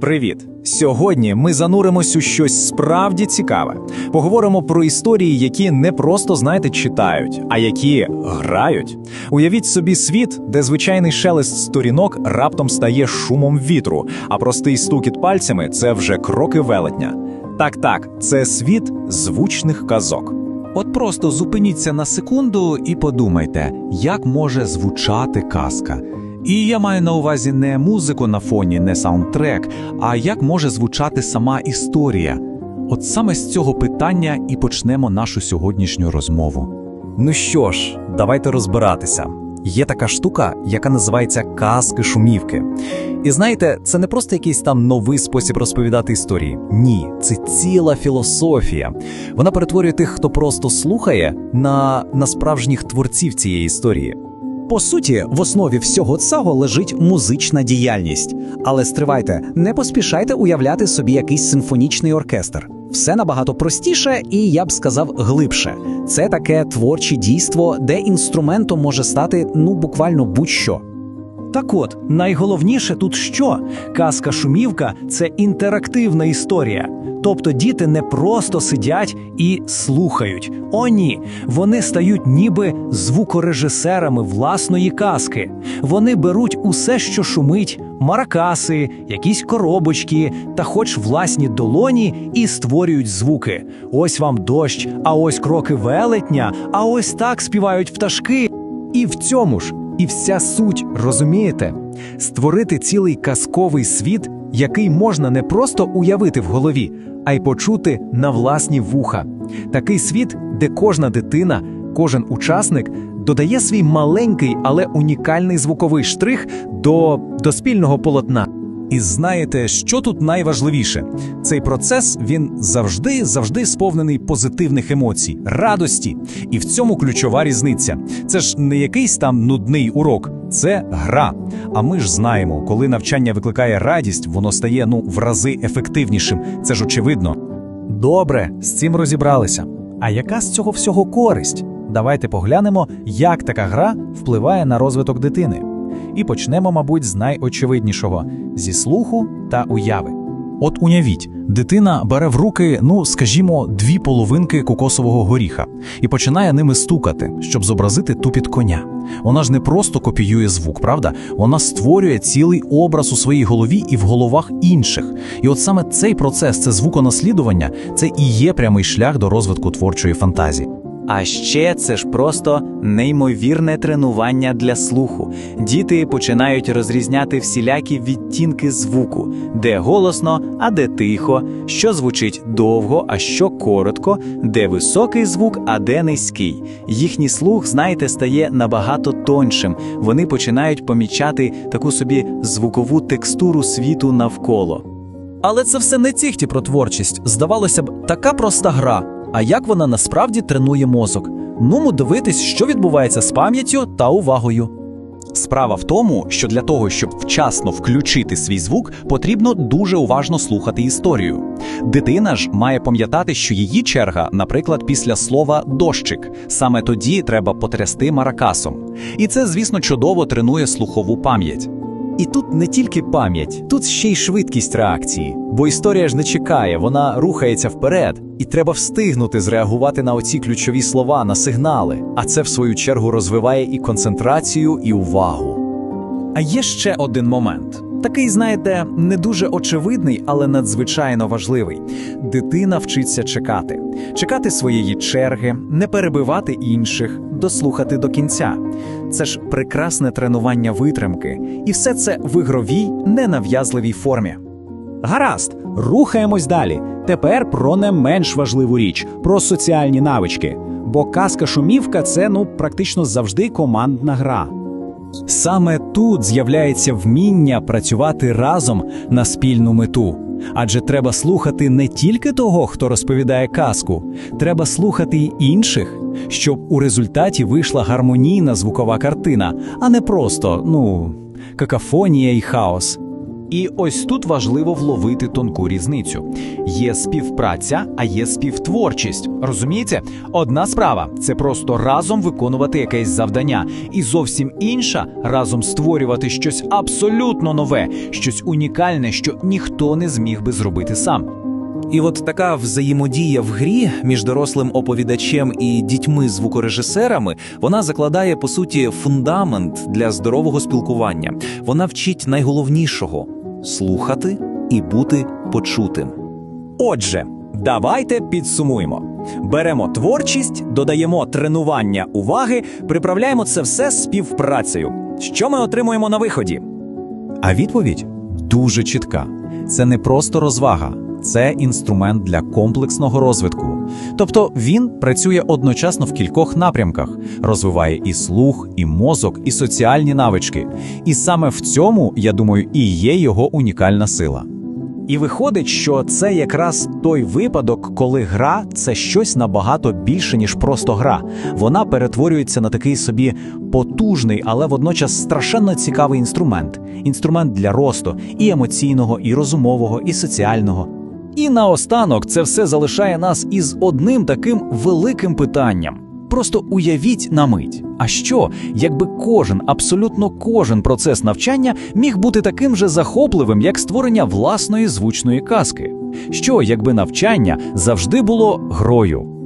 Привіт! Сьогодні ми зануримось у щось справді цікаве. Поговоримо про історії, які не просто знаєте, читають, а які грають. Уявіть собі світ, де звичайний шелест сторінок раптом стає шумом вітру, а простий стукіт пальцями це вже кроки велетня. Так, так, це світ звучних казок. От просто зупиніться на секунду і подумайте, як може звучати казка. І я маю на увазі не музику на фоні, не саундтрек, а як може звучати сама історія. От саме з цього питання і почнемо нашу сьогоднішню розмову. Ну що ж, давайте розбиратися. Є така штука, яка називається казки шумівки. І знаєте, це не просто якийсь там новий спосіб розповідати історії. Ні, це ціла філософія. Вона перетворює тих, хто просто слухає, на, на справжніх творців цієї історії. По суті, в основі всього цього лежить музична діяльність. Але стривайте, не поспішайте уявляти собі якийсь симфонічний оркестр. Все набагато простіше і я б сказав глибше. Це таке творче дійство, де інструментом може стати ну буквально будь-що. Так от, найголовніше тут що? Казка шумівка це інтерактивна історія. Тобто діти не просто сидять і слухають. О, ні, вони стають ніби звукорежисерами власної казки. Вони беруть усе, що шумить, маракаси, якісь коробочки та хоч власні долоні і створюють звуки. Ось вам дощ, а ось кроки велетня, а ось так співають пташки. І в цьому ж і вся суть, розумієте? Створити цілий казковий світ, який можна не просто уявити в голові, а й почути на власні вуха. Такий світ, де кожна дитина, кожен учасник додає свій маленький, але унікальний звуковий штрих до, до спільного полотна. І знаєте, що тут найважливіше? Цей процес він завжди завжди сповнений позитивних емоцій, радості. І в цьому ключова різниця. Це ж не якийсь там нудний урок, це гра. А ми ж знаємо, коли навчання викликає радість, воно стає ну в рази ефективнішим. Це ж очевидно. Добре, з цим розібралися. А яка з цього всього користь? Давайте поглянемо, як така гра впливає на розвиток дитини. І почнемо, мабуть, з найочевиднішого зі слуху та уяви. От уявіть, дитина бере в руки, ну скажімо, дві половинки кокосового горіха і починає ними стукати, щоб зобразити тупіт коня. Вона ж не просто копіює звук, правда? Вона створює цілий образ у своїй голові і в головах інших. І от саме цей процес, це звуконаслідування, це і є прямий шлях до розвитку творчої фантазії. А ще це ж просто неймовірне тренування для слуху. Діти починають розрізняти всілякі відтінки звуку, де голосно, а де тихо, що звучить довго, а що коротко, де високий звук, а де низький. Їхній слух, знаєте, стає набагато тоншим. Вони починають помічати таку собі звукову текстуру світу навколо. Але це все не тільки про творчість. Здавалося б, така проста гра. А як вона насправді тренує мозок? Нумо дивитись, що відбувається з пам'яттю та увагою. Справа в тому, що для того, щоб вчасно включити свій звук, потрібно дуже уважно слухати історію. Дитина ж має пам'ятати, що її черга, наприклад, після слова дощик. Саме тоді треба потрясти маракасом. І це, звісно, чудово тренує слухову пам'ять. І тут не тільки пам'ять, тут ще й швидкість реакції. Бо історія ж не чекає, вона рухається вперед, і треба встигнути зреагувати на оці ключові слова, на сигнали. А це, в свою чергу, розвиває і концентрацію, і увагу. А є ще один момент. Такий, знаєте, не дуже очевидний, але надзвичайно важливий. Дитина вчиться чекати, чекати своєї черги, не перебивати інших, дослухати до кінця. Це ж прекрасне тренування витримки, і все це в ігровій, ненав'язливій формі. Гаразд, рухаємось далі. Тепер про не менш важливу річ про соціальні навички. Бо казка шумівка це ну практично завжди командна гра. Саме тут з'являється вміння працювати разом на спільну мету. Адже треба слухати не тільки того, хто розповідає казку, треба слухати й інших, щоб у результаті вийшла гармонійна звукова картина, а не просто, ну, какафонія і хаос. І ось тут важливо вловити тонку різницю. Є співпраця, а є співтворчість. Розумієте? Одна справа це просто разом виконувати якесь завдання, і зовсім інша разом створювати щось абсолютно нове, щось унікальне, що ніхто не зміг би зробити сам. І от така взаємодія в грі між дорослим оповідачем і дітьми-звукорежисерами вона закладає по суті фундамент для здорового спілкування. Вона вчить найголовнішого слухати і бути почутим. Отже, давайте підсумуємо. Беремо творчість, додаємо тренування уваги, приправляємо це все співпрацею. Що ми отримуємо на виході? А відповідь дуже чітка: це не просто розвага, це інструмент для комплексного розвитку. Тобто він працює одночасно в кількох напрямках, розвиває і слух, і мозок, і соціальні навички. І саме в цьому, я думаю, і є його унікальна сила. І виходить, що це якраз той випадок, коли гра це щось набагато більше, ніж просто гра. Вона перетворюється на такий собі потужний, але водночас страшенно цікавий інструмент. Інструмент для росту і емоційного, і розумового, і соціального. І наостанок це все залишає нас із одним таким великим питанням. Просто уявіть на мить. А що, якби кожен, абсолютно кожен процес навчання міг бути таким же захопливим, як створення власної звучної казки? Що, якби навчання завжди було грою,